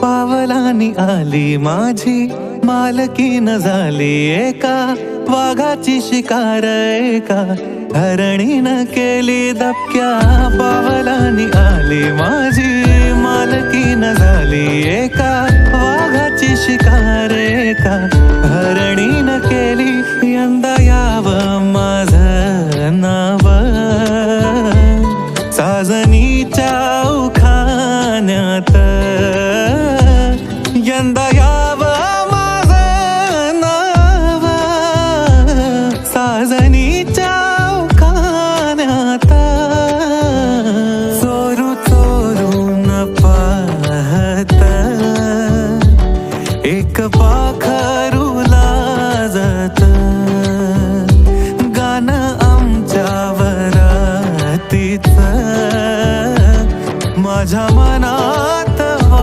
पावलानी आली माझी मालकी न झाली एका वाघाची शिकार एका हरणी न केली दबक्या. पावलानी आली माझी मालकी न झाली एका वाघाची शिकार एका हरणी न केली यंदा याव माझ नाव. साजनीच्या पहिल्यांदा याव माझ नावा साजनीच्या कान्याता चोरू चोरू न पाहता एक पाखरूला जात गाणं आमच्या वरातीच माझ्या मनात